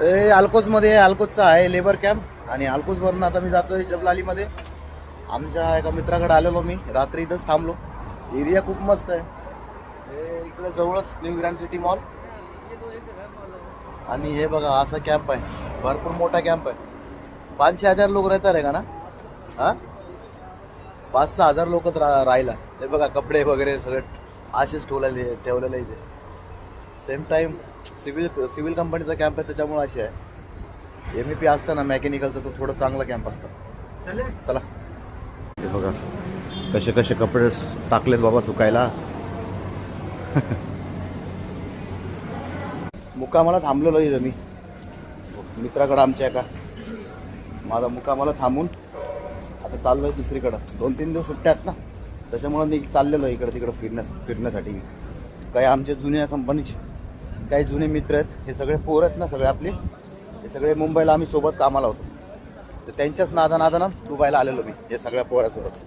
ए अल्कोजमध्ये अल्कोजचा आहे labour camp आणि अल्कोजवरून आता मी जातोय जबलालीमध्ये. आमच्या एका मित्राकडे आलेलो मी रात्री इथंच थांबलो. एरिया खूप मस्त आहे. हे इकडे जवळच न्यू ग्रँड सिटी मॉल. आणि हे बघा असा कॅम्प आहे. भरपूर मोठा कॅम्प आहे. पाचशे हजार लोक राहतात रे का ना? हा? पाच सहा हजार लोक राहिला. हे बघा कपडे वगैरे सगळे असेच ठेवलेले ठेवलेले इथे. सेम टाइम सिव्हिल सिव्हिल कंपनीचा कॅम्प आहे त्याच्यामुळे असे आहे. एम ई पी असतं ना मेकॅनिकलचं तो थोडं चांगला कॅम्प असतं. चला. हे बघा कसे कसे कपडे टाकलेत बाबा सुकायला. मुकामाला थांबलेलो इथं मी. मित्राकडं आमच्या एका. माझा मुकामाला थांबून आता चाललोय दुसरीकडं. दोन तीन दिवस सुट्ट्या आहेत ना. त्याच्यामुळं मी चाललेलो इकडं तिकडं फिरण्यास फिरण्यासाठी काही आमचे जुन्या कंपनीचे काही जुने मित्र आहेत हे सगळे पोर आहेत ना सगळे आपले हे सगळे मुंबईला आम्ही सोबत कामाला होतो. तर त्यांच्याच नादा नादानं दुबईला आलेलो मी हे सगळ्या पोरासोबत.